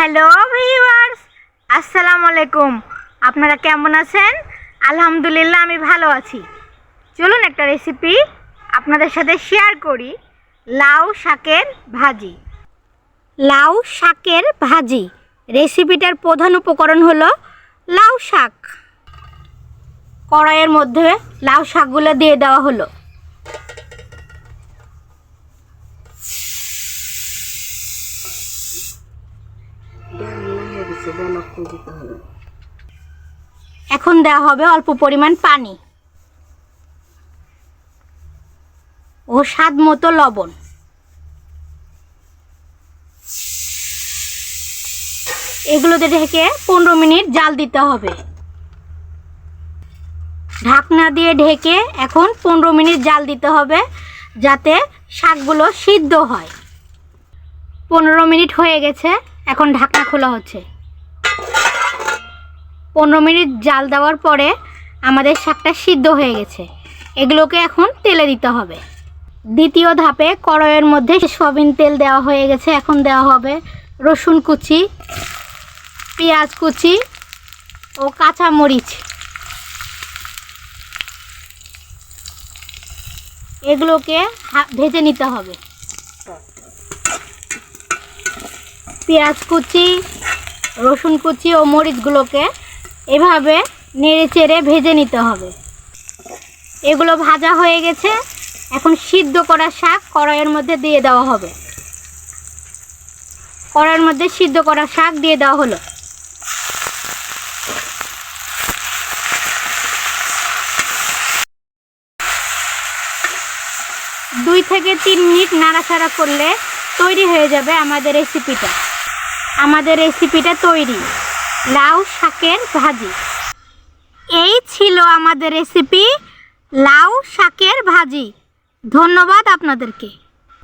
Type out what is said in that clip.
Hello viewers আসসালামু আলাইকুম আপনারা কেমন আছেন? আলহামদুলিল্লাহ, আমি ভালো আছি। চলুন একটা রেসিপি আপনাদের সাথে শেয়ার করি। লাউ শাকের ভাজি। লাউ শাকের ভাজি। রেসিপিটার প্রধান উপকরণ হলো লাউ শাক। কড়াইয়ের মধ্যে লাউ শাকগুলো দিয়ে দেওয়া হলো। এখন দেওয়া হবে অল্প পরিমাণ পানি ও স্বাদ মতো লবণ। এগুলোতে ঢেকে পনেরো মিনিট জাল দিতে হবে। ঢাকনা দিয়ে ঢেকে এখন পনেরো মিনিট জাল দিতে হবে যাতে শাকগুলো সিদ্ধ হয়। পনেরো মিনিট হয়ে গেছে, এখন ঢাকনা খোলা হচ্ছে। পনেরো মিনিট জাল দেওয়ার পরে আমাদের শাকটা সিদ্ধ হয়ে গেছে। এগুলোকে এখন তেলে দিতে হবে। দ্বিতীয় ধাপে কড়াইয়ের মধ্যে সয়াবিন তেল দেওয়া হয়ে গেছে। এখন দেওয়া হবে রসুন কুচি, পেঁয়াজ কুচি ও কাঁচা মরিচ এগুলোকে ভেজে নিতে হবে। পেঁয়াজ কুচি, রসুন কুচি ও মরিচগুলোকে এভাবে নেড়ে চেড়ে ভেজে নিতে হবে। এগুলো ভাজা হয়ে গেছে। এখন সিদ্ধ করা শাক কড়াইয়ের মধ্যে দিয়ে দেওয়া হবে। কড়াইয়ের মধ্যে সিদ্ধ করা শাক দিয়ে দেওয়া হলো। দুই থেকে তিন মিনিট নাড়াচাড়া করলে তৈরি হয়ে যাবে আমাদের রেসিপিটা আমাদের রেসিপিটা তৈরি। লাউ শাকের ভাজি। এই ছিল আমাদের রেসিপি লাউ শাকের ভাজি। ধন্যবাদ আপনাদেরকে।